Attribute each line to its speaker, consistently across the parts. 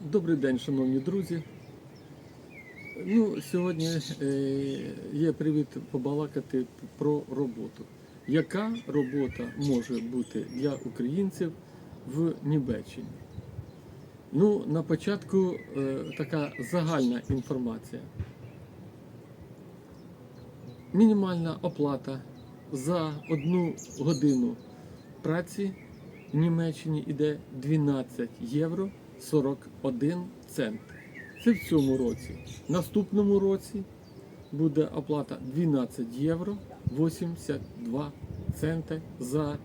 Speaker 1: Добрий день, шановні друзі. Ну, сьогодні е, є привід побалакати про роботу. Яка робота може бути для українців в Німеччині? Ну, на початку е, така загальна інформація. Мінімальна оплата за одну годину праці в Німеччині йде 12 євро 41 цент. Це в цьому році. В Наступному році буде оплата 12 євро 82 центи за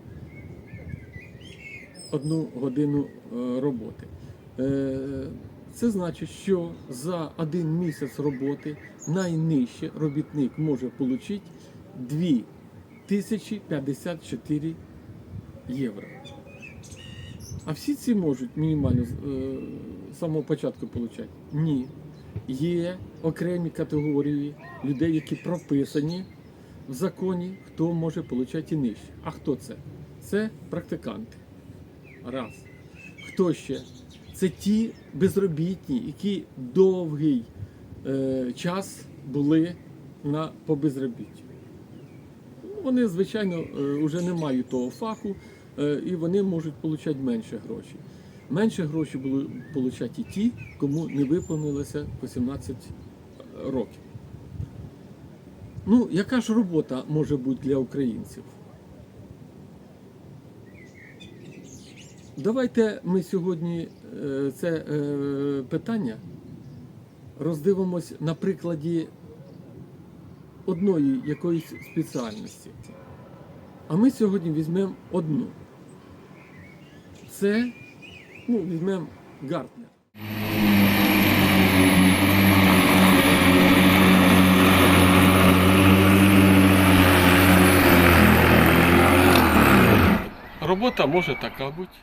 Speaker 1: одну годину е, роботи. Е, Це значить, що за один місяць роботи найнижче робітник може отримати 2054 євро. А всі ці можуть мінімально з е, самого початку отримати? Ні. Є окремі категорії людей, які прописані в законі, хто може отримати нижче. А хто це? Це практиканти. Раз. Хто ще? Це ті безробітні, які довгий е, час були на, по безробіттю. Вони, звичайно, вже не мають того фаху, е, і вони можуть отримати менше грошей. Менше грошей будуть отримати і ті, кому не виповнилося 18 років. Ну, яка ж робота може бути для українців? Давайте ми сьогодні е, це е, питання роздивимось на прикладі одної якоїсь спеціальності. А ми сьогодні візьмемо одну. Це, ну, візьмемо Гартнер. Робота може така бути.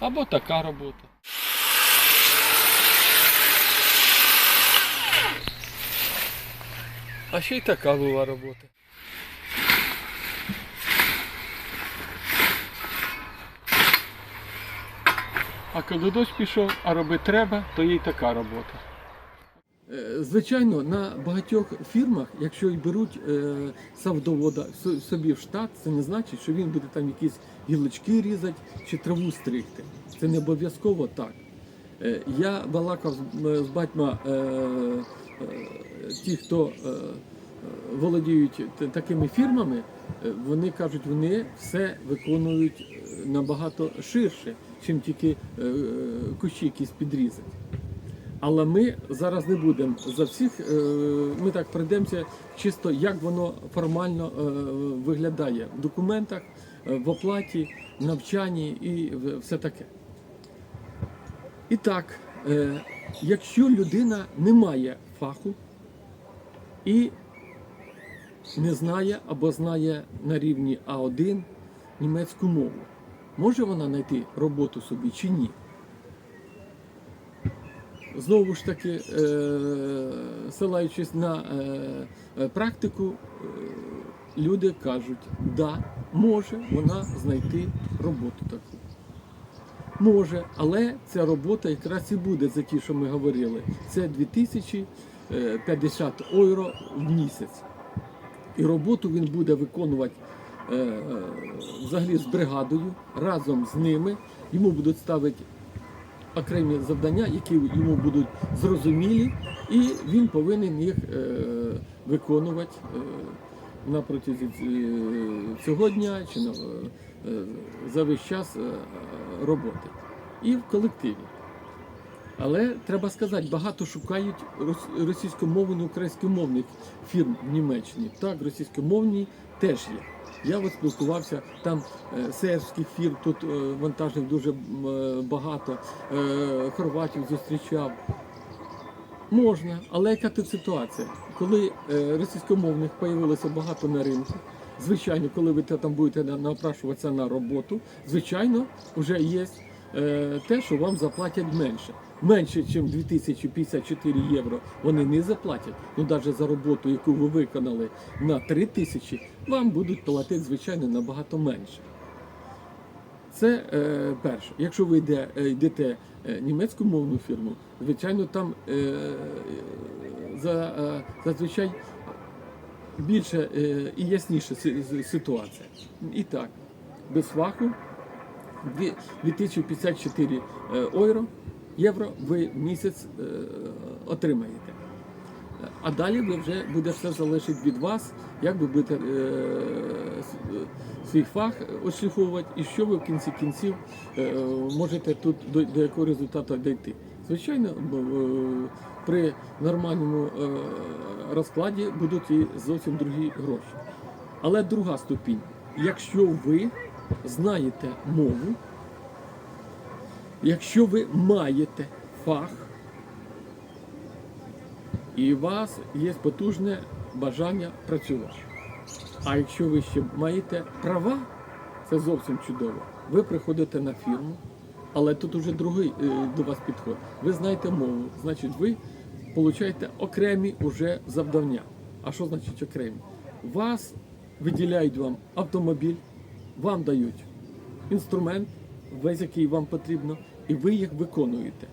Speaker 1: Або така робота. А ще й така була робота. А коли дощ пішов, а робити треба, то є й така робота. Е, Звичайно, на багатьох фірмах, якщо й беруть е, савдовода собі в штат, це не значить, що він буде там якісь гілочки різати чи траву стригти. Це не обов'язково так. Е, я балакав з, батьма ті, хто володіють такими фірмами, вони кажуть, вони все виконують набагато ширше, чим тільки е, е, кущі якісь підрізати. Але ми зараз не будемо за всіх. е, Ми так пройдемося чисто, як воно формально виглядає в документах, в оплаті, навчанні і все таке. І так, якщо людина не має фаху і не знає або знає на рівні А1 німецьку мову, може вона знайти роботу собі чи ні? Знову ж таки, е, силаючись на е, е, практику, люди кажуть, да, може вона знайти роботу таку. Може, але ця робота якраз і буде за ті, що ми говорили. Це 2050 євро в місяць. І роботу він буде виконувати взагалі з бригадою разом з ними. Йому будуть ставити окремі завдання, які йому будуть зрозумілі, і він повинен їх е, виконувати е, на е, цього дня чи е, за весь час е, роботи. І в колективі. Але треба сказати, багато шукають російськомовних, українськомовних фірм в Німеччині. Так, російськомовні теж є. Я от спілкувався, там е, сербських фірм, тут е, вантажних дуже е, багато, хорватів зустрічав. Можна, але яка тут ситуація? Коли російськомовних появилося багато на ринку, звичайно, коли ви там будете напрашуватися на роботу, звичайно, вже є те, що вам заплатять менше. Менше, ніж 2054 євро вони не заплатять. Ну навіть за роботу, яку ви виконали на 3000, вам будуть платити, звичайно, набагато менше. Це е, перше. Якщо ви йде, е, йдете е, німецьку мовну фірму, звичайно, там е, за, е, зазвичай більше е, і ясніша си- си- ситуація. І так, без фаху дві- 2054 е, євро, євро ви місяць е, отримаєте. А далі ви вже буде все залежить від вас, як ви будете е, свій фах ошліфовувати і що ви в кінці кінців е, можете тут до, до якого результату дійти. Звичайно, при нормальному розкладі будуть і зовсім другі гроші. Але друга ступінь, якщо ви знаєте мову, якщо ви маєте фах, і у вас є потужне бажання працювати. А якщо ви ще маєте права, це зовсім чудово. Ви приходите на фірму, але тут уже другий е, до вас підход. Ви знаєте мову, значить, ви получаєте окремі уже завдання. А що значить окремі? Вас виділяють вам автомобіль, вам дають інструмент, весь який вам потрібно, і ви їх виконуєте.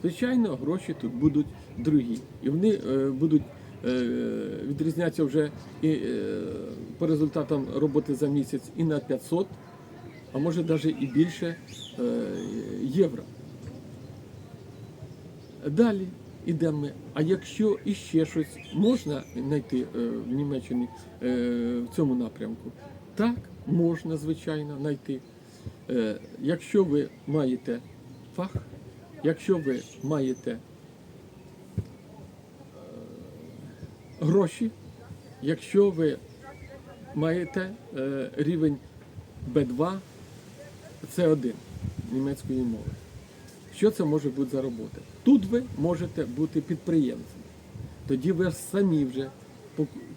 Speaker 1: Звичайно, гроші тут будуть другі. І вони е, будуть е, відрізнятися вже і, е, по результатам роботи за місяць і на 500, а може навіть і більше е, євро. Далі йдемо ми. А якщо іще щось можна знайти е, в Німеччині е, в цьому напрямку, так, можна, звичайно, знайти. Е, Якщо ви маєте фах, якщо ви маєте е, гроші, якщо ви маєте е, рівень B2, С1 німецької мови. Що це може бути за робота? Тут ви можете бути підприємцем. Тоді ви самі вже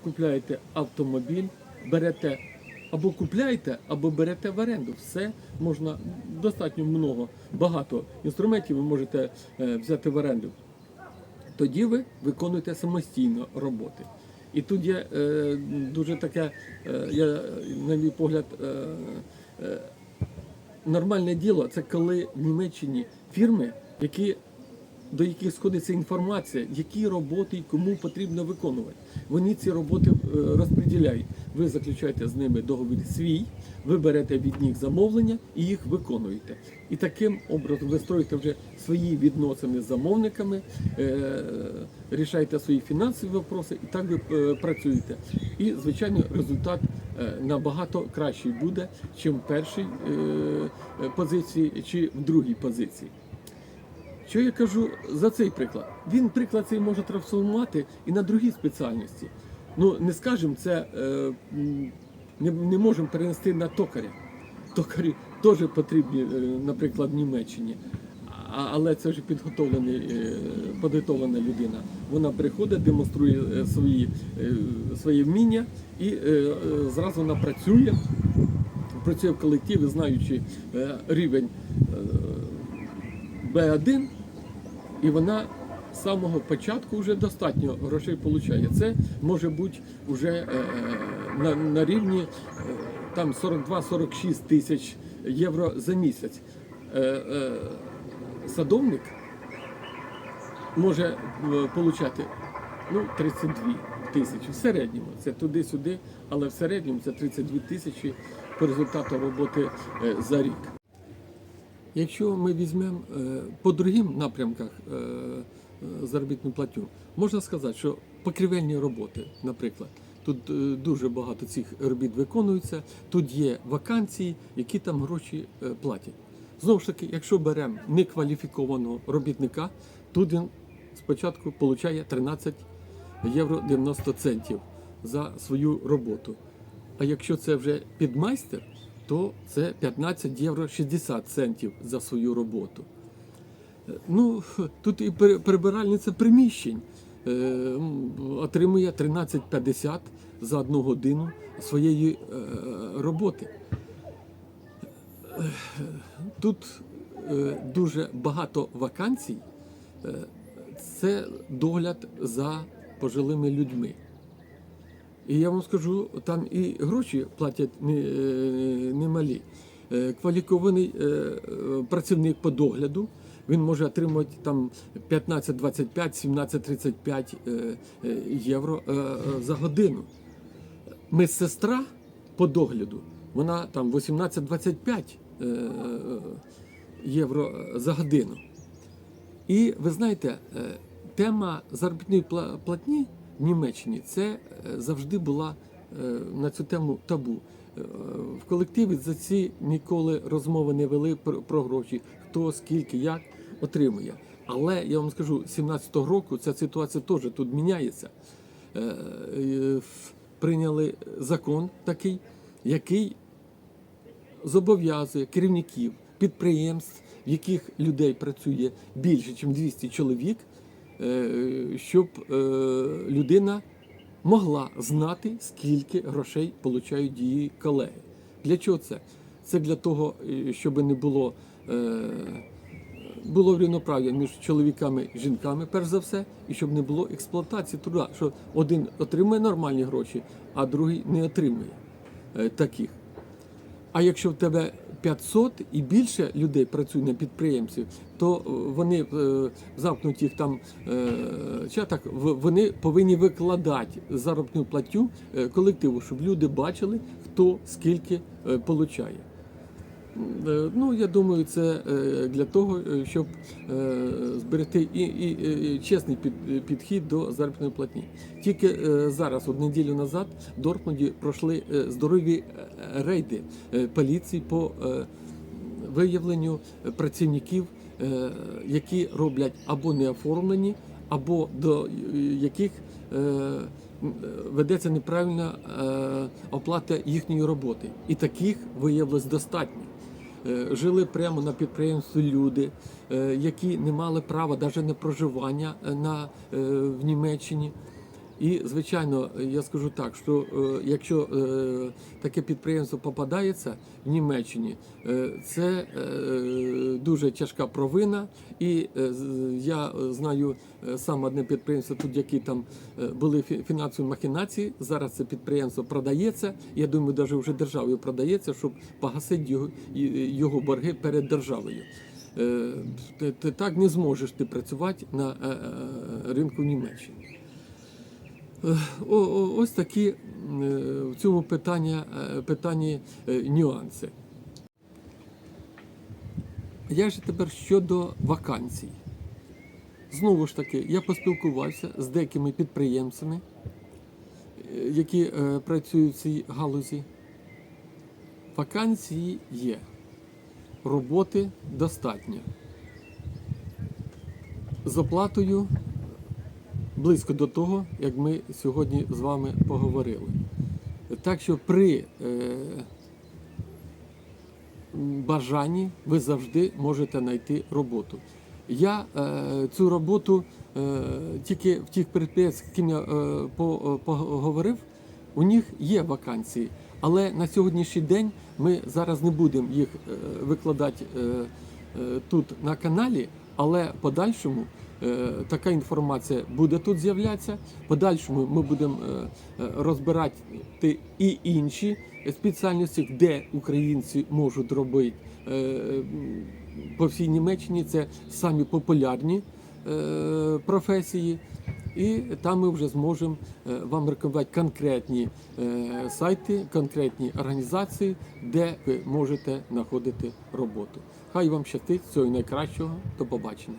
Speaker 1: купляєте автомобіль, берете або купляєте, або берете в оренду. Все можна достатньо много, багато інструментів ви можете е, взяти в оренду. Тоді ви виконуєте самостійно роботи. І тут є е, дуже таке, е, я, на мій погляд, нормальне діло це коли в Німеччині фірми, які, до яких сходиться інформація, які роботи і кому потрібно виконувати. Вони ці роботи розподіляють. Ви заключаєте з ними договір свій, ви берете від них замовлення і їх виконуєте. І таким образом ви строїте вже свої відносини з замовниками, е, рішаєте свої фінансові вопроси, і так ви е, працюєте. І, звичайно, результат е, набагато кращий буде, чим в першій позиції чи в другій позиції. Що я кажу за цей приклад? Він приклад цей може трансформувати і на другі спеціальності. Ну, не скажемо, це е, не, не можемо перенести на токаря. Токарі теж потрібні, е, наприклад, в Німеччині. Але це вже підготовлений, е, підготовлена людина. Вона приходить, демонструє свої, свої вміння і зразу вона працює, працює в колективі, знаючи рівень е, Б1, і вона з самого початку вже достатньо грошей отримує. Це може бути вже е, на, на рівні е, там 42-46 тисяч євро за місяць. Е, е, садовник може отримати ну, 32 тисячі в середньому. Це туди-сюди, але в середньому це 32 тисячі по результату роботи е, за рік. Якщо ми візьмемо е, по другим напрямках е, е, заробітну платню, можна сказати, що покривельні роботи, наприклад, тут е, дуже багато цих робіт виконується, тут є вакансії, які там гроші е, платять. Знову ж таки, якщо беремо некваліфікованого робітника, тут він спочатку отримує 13 євро 90 центів за свою роботу. А якщо це вже підмайстер, то це 15 євро 60 центів за свою роботу. Ну, тут і прибиральниця приміщень е, отримує 13,50 за одну годину своєї е, роботи. Тут е, дуже багато вакансій. Це догляд за пожилими людьми. І я вам скажу, там і гроші платять немалі. Кваліфікований працівник по догляду. Він може отримати там 15-25, 17-35 е, е, євро е, е, за годину. Медсестра по догляду, вона там 18-25 е, євро за годину. І ви знаєте, тема заробітної платні в Німеччині це завжди була на цю тему табу. В колективі за ці ніколи розмови не вели про гроші, хто, скільки, як отримує. Але я вам скажу, 17-го року ця ситуація теж тут міняється. Е, е, Прийняли закон такий, який зобов'язує керівників підприємств, в яких людей працює більше, ніж 200 чоловік, е, щоб людина могла знати, скільки грошей отримують її колеги. Для чого це? Це для того, щоб не було. Було рівноправ'я між чоловіками і жінками, перш за все, і щоб не було експлуатації труда, що один отримує нормальні гроші, а другий не отримує е, таких. А якщо в тебе 500 і більше людей працює на підприємстві, то е, вони е, в замкнутих там чатах вони повинні викладати заробітну платю колективу, щоб люди бачили, хто скільки получає. Е, Ну, я думаю, це е, для того, е, щоб зберегти і, і, і чесний під, підхід до заробітної платні. Тільки зараз, от неділю назад, в Дортмунді пройшли здорові рейди поліції по виявленню працівників, які роблять або не оформлені, або до яких ведеться неправильна оплата їхньої роботи. І таких виявилось достатньо. Е, Жили прямо на підприємстві люди, е, які не мали права навіть на проживання е, на, в Німеччині. І, звичайно, я скажу так, що е, якщо е, таке підприємство попадається в Німеччині, е, це дуже тяжка провина. І я знаю сам одне підприємство, тут які там були фі- фінансові махінації. Зараз це підприємство продається. Я думаю, навіть вже державою продається, щоб погасити його, його борги перед державою. Ти- Так не зможеш ти працювати на ринку Німеччини. Е, Ось такі е, в цьому питання, е, питанні нюанси. Як же тепер щодо вакансій? Знову ж таки, я поспілкувався з деякими підприємцями, які працюють в цій галузі. Вакансії є, роботи достатньо. З оплатою близько до того, як ми сьогодні з вами поговорили. Так що при е, бажанні ви завжди можете знайти роботу. Я е, цю роботу е, тільки в тих підприємствах, з ким я е, по- поговорив, у них є вакансії. Але на сьогоднішній день ми зараз не будемо їх е, викладати е, е, тут на каналі, але подальшому е, така інформація буде тут з'являтися. Подальшому ми будемо е, е, розбирати і інші спеціальності, де українці можуть робити е, по всій Німеччині. Це самі популярні е, професії. І там ми вже зможемо е, вам рекомендувати конкретні е, сайти, конкретні організації, де ви можете знаходити роботу. Хай вам щастить, всього найкращого, до побачення.